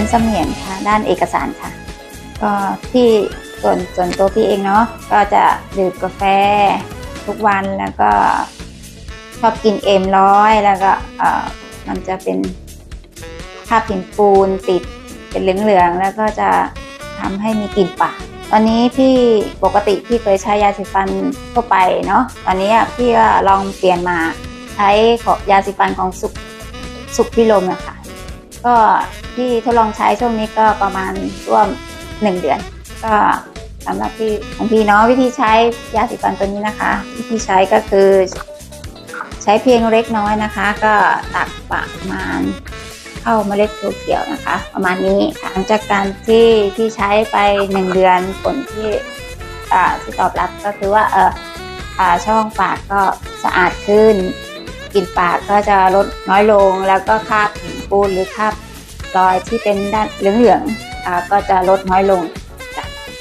เป็นเสมียนค่ะ ด้านเอกสารค่ะ ก็ที่ส่วนส่วนตัวพี่เองเนาะก็จะดื่มกาแฟทุกวันแล้วก็ชอบกินเอ็มร้อยแล้วก็เอ่อมันจะเป็นคราบหินปูนติดเป็นเหลืองๆแล้วก็จะทำให้มีกลิ่นปากตอนนี้พี่ปกติพี่เคยใช้ยาสีฟันทั่วไปเนาะตอนนี้พี่ก็ลองเปลี่ยนมาใช้ของยาสีฟันของสุขสุขพิลมอะค่ะ ก็ที่ทดลองใช้ช่วงนี้ก็ประมาณร่วมหนึ่งเดือน ก็สำหรับพี่ของพี่เนาะวิธีใช้ยาสีฟันตัวนี้นะคะ วิธีใช้ก็คือ ใช้เพียงเล็กน้อยนะคะ ก็ตักประมาณเข้าเมล็ดถั่วเขียวนะคะ ประมาณนี้หลังจากการที่ที่ใช้ไปหนึ่งเดือนผลที่ที่ตอบรับก็คือว่าเออช่องปากก็สะอาดขึ้นกลิ่นปากก็จะลดน้อยลงแล้วก็คาบหิ ปูนหรือคราบรอยที่เป็นด้านเหลืองๆก็จะลดน้อยลง